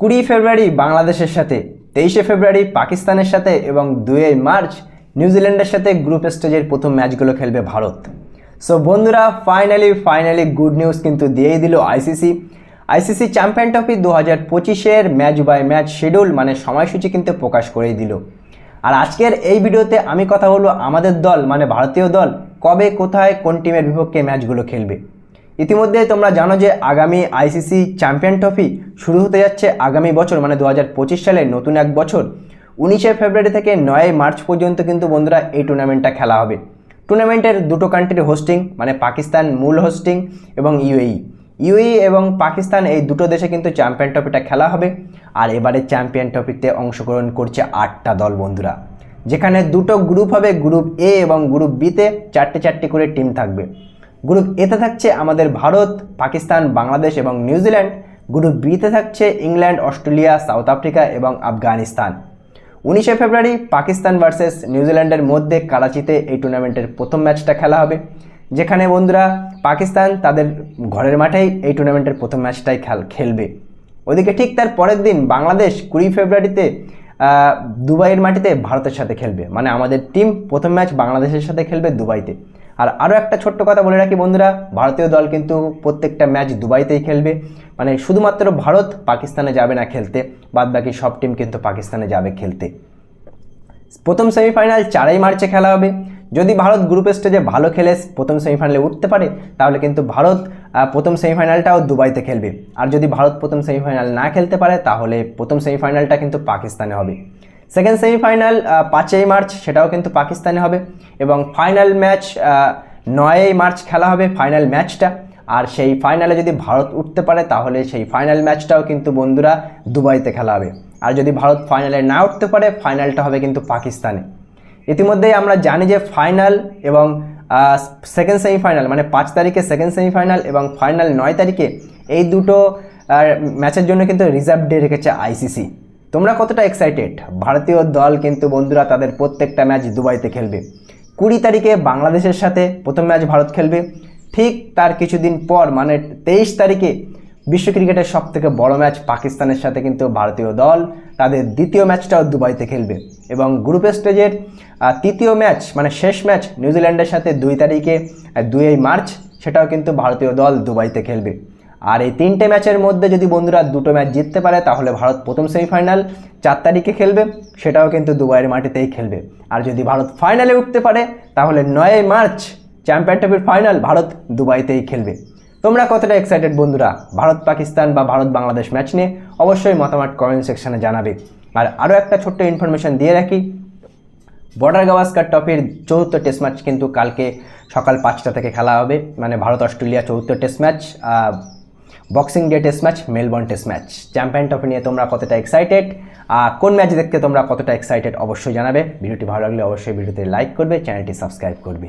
কুড়ি ফেব্রুয়ারি বাংলাদেশের সাথে, তেইশে ফেব্রুয়ারি পাকিস্তানের সাথে এবং দুই মার্চ নিউজিল্যান্ডের সাথে গ্রুপ স্টেজের প্রথম ম্যাচগুলো খেলবে ভারত। সো বন্ধুরা, ফাইনালি ফাইনালি গুড নিউজ কিন্তু দিয়েই দিল আইসিসি। আইসিসি চ্যাম্পিয়ন ট্রফি দু হাজার পঁচিশের ম্যাচ বাই ম্যাচ শিডিউল মানে সময়সূচি কিন্তু প্রকাশ করেই দিল। আর আজকের এই ভিডিওতে আমি কথা বলব আমাদের দল মানে ভারতীয় দল, কবে, কোথায়, কোন টিমের বিপক্ষে ম্যাচগুলো খেলবে। ইতিমধ্যে তোমরা জানো যে আগামী আইসিসি চ্যাম্পিয়ন ট্রফি শুরু হতে যাচ্ছে আগামী বছর মানে দু হাজার পঁচিশ সালে নতুন এক বছর। উনিশে ফেব্রুয়ারি থেকে নয় মার্চ পর্যন্ত কিন্তু বন্ধুরা এই টুর্নামেন্টটা খেলা হবে। টুর্নামেন্টের দুটো কান্ট্রির হোস্টিং মানে পাকিস্তান মূল হোস্টিং এবং ইউএই ইউএই এবং পাকিস্তান এই দুটো দেশে কিন্তু চ্যাম্পিয়ন ট্রফিটা খেলা হবে। আর এবারে চ্যাম্পিয়ন ট্রফিতে অংশগ্রহণ করছে আটটা দল বন্ধুরা। যেখানে দুটো গ্রুপ হবে গ্রুপ এ এবং গ্রুপ বিতে চারটে চারটে করে টিম থাকবে। গ্রুপ এতে থাকছে আমাদের ভারত, পাকিস্তান, বাংলাদেশ এবং নিউজিল্যান্ড গ্রুপ বিতে থাকছে ইংল্যান্ড, অস্ট্রেলিয়া, সাউথ আফ্রিকা এবং আফগানিস্তান। উনিশে ফেব্রুয়ারি পাকিস্তান ভার্সেস নিউজিল্যান্ডের মধ্যে করাচিতে এই টুর্নামেন্টের প্রথম ম্যাচটা খেলা হবে। যেখানে বন্ধুরা পাকিস্তান তাদের ঘরের মাঠেই এই টুর্নামেন্টের প্রথম ম্যাচটাই খেল, খেলবে। ওদিকে ঠিক তার পরের দিন বাংলাদেশ কুড়ি ফেব্রুয়ারিতে দুবাইয়ের মাটিতে ভারতের সাথে খেলবে। মানে আমাদের টিম প্রথম ম্যাচ বাংলাদেশের সাথে খেলবে দুবাইতে। আর আরও একটা ছোট্ট কথা বলে রাখি বন্ধুরা, ভারতীয় দল কিন্তু প্রত্যেকটা ম্যাচ দুবাইতেই খেলবে। মানে শুধুমাত্র ভারত পাকিস্তানে যাবে না খেলতে বাদ বাকি সব টিম কিন্তু পাকিস্তানে যাবে খেলতে। প্রথম সেমিফাইনাল চারাই মার্চে খেলা হবে। যদি ভারত গ্রুপ স্টেজে ভালো খেলে, প্রথম সেমিফাইনালে উঠতে পারে, তাহলে কিন্তু ভারত প্রথম সেমিফাইনালটাও দুবাইতে খেলবে। আর যদি ভারত প্রথম সেমিফাইনাল না খেলতে পারে, তাহলে প্রথম সেমিফাইনালটা কিন্তু পাকিস্তানে হবে। সেকেন্ড সেমিফাইনাল পাঁচই মার্চ, সেটাও কিন্তু পাকিস্তানে হবে। এবং ফাইনাল ম্যাচ নয়ই মার্চ খেলা হবে ফাইনাল ম্যাচটা আর সেই ফাইনালে যদি ভারত উঠতে পারে, তাহলে সেই ফাইনাল ম্যাচটাও কিন্তু বন্ধুরা দুবাইতে খেলা হবে। আর যদি ভারত ফাইনালে না উঠতে পারে ফাইনালটা হবে কিন্তু পাকিস্তানে। ইতিমধ্যেই আমরা জানি যে ফাইনাল এবং সেকেন্ড সেমিফাইনাল মানে পাঁচ তারিখে সেকেন্ড সেমিফাইনাল এবং ফাইনাল নয় তারিখে, এই দুটো ম্যাচের জন্য কিন্তু রিজার্ভ ডে রেখেছে আইসিসি তোমরা কতটা এক্সাইটেড ভারতীয় দল কিন্তু বন্ধুরা তাদের প্রত্যেকটা ম্যাচ দুবাইতে খেলবে। কুড়ি তারিখে বাংলাদেশের সাথে প্রথম ম্যাচ ভারত খেলবে। ঠিক তার কিছুদিন পর মানে তেইশ তারিখে বিশ্ব ক্রিকেটের সব থেকে বড় ম্যাচ পাকিস্তানের সাথে কিন্তু ভারতীয় দল, তাদের দ্বিতীয় ম্যাচটাও দুবাইতে খেলবে। এবং গ্রুপ স্টেজের তৃতীয় ম্যাচ মানে শেষ ম্যাচ নিউজিল্যান্ডের সাথে দুই তারিখে দুই মার্চ, সেটাও কিন্তু ভারতীয় দল দুবাইতে খেলবে। আর এই তিনটে ম্যাচের মধ্যে যদি বন্ধুরা দুটো ম্যাচ জিততে পারে, তাহলে ভারত প্রথম সেমিফাইনাল চার তারিখে খেলবে, সেটাও কিন্তু দুবাইয়ের মাটিতেই খেলবে। আর যদি ভারত ফাইনালে উঠতে পারে, তাহলে নয় মার্চ চ্যাম্পিয়ন ট্রফির ফাইনাল ভারত দুবাইতেই খেলবে। তোমরা কতটা এক্সাইটেড বন্ধুরা? ভারত পাকিস্তান বা ভারত বাংলাদেশ ম্যাচ নিয়ে অবশ্যই মতামত কমেন্ট সেকশনে জানাবে। আর আরও একটা ছোট্ট ইনফরমেশন দিয়ে রাখি। বর্ডার গাভাস্কার ট্রফির চতুর্থ টেস্ট ম্যাচ কিন্তু কালকে সকাল পাঁচটা থেকে খেলা হবে। মানে ভারত অস্ট্রেলিয়া চতুর্থ test match boxing day test match Melbourne test match champion trophy নিয়ে তোমরা কতটা এক্সাইটেড আর কোন ম্যাচ দেখতে তোমরা কতটা এক্সাইটেড অবশ্যই জানাবে। ভিডিওটি ভালো লাগলে অবশ্যই ভিডিওতে লাইক করবে চ্যানেলটি সাবস্ক্রাইব করবে।